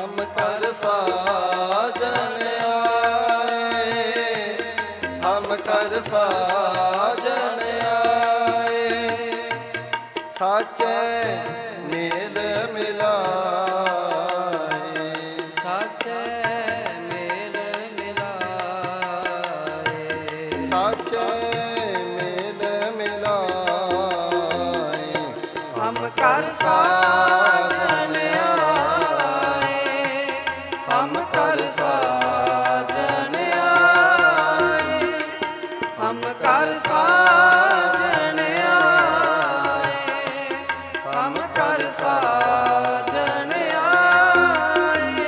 ਹਮ ਕਰ ਸਾਜਨ ਹਮ ਕਰ ਸਾਜਨ ਆਏ। ਮੇਲ ਮਿਲਾਏ। ਸਾਚੇ ਮੇਲ ਮਿਲਾਏ। ਸਾਚੇ ਮੇਲ ਹਮ ਕਰ ਸਾਜਨ ਹਮ ਕਰ ਸਾਜਨ ਆਏ ਹਮ ਕਰ ਆਏ।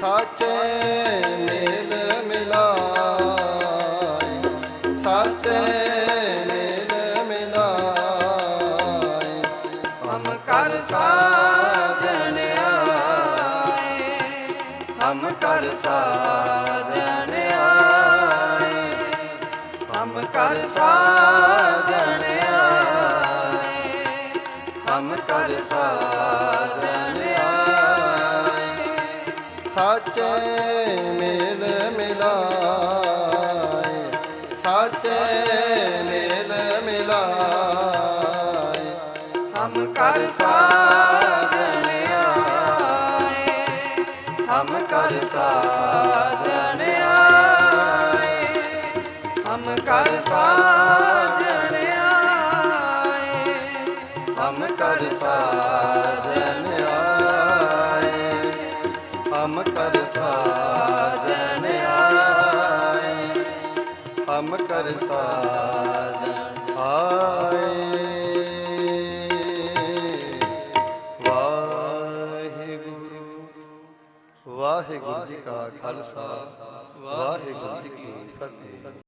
ਸਾਚੈ ਮੇਲ ਮਿਲਾਏ ਸਾਚੈ ਮੇਲ ਮਿਲਾਏ। ਹਮ ਕਰ ਸਾਜਨ ਆਏ ਕਰ ਸਾਜਨ ਕਰ ਆਏ। ਹਮ ਕਰ ਸਾਜਨ ਆਏ। ਸਾਚੈ ਮੇਲ ਮਿਲਾਏ। ਸਾਚੈ ਮੇਲ ਮਿਲਾਏ। ਹਮ ਕਰ ਆਏ। ਹਮ ਕਰ ਸਾਜਨ ਕਰ ਸਾਜਨ ਆਏ ਹਮ ਕਰ ਸਾਜਨ ਆਏ ਹਮ ਕਰ ਸਾਜਨ ਆਏ ਹਮ ਕਰ ਸਾਜਨ ਆਏ ਵਾਹਿਗੁਰੂ ਵਾਹਿਗੁਰੂ ਜੀ ਕਾ ਖਾਲਸਾ, ਵਾਹਿਗੁਰੂ ਜੀ ਕੀ ਫਤਿਹ।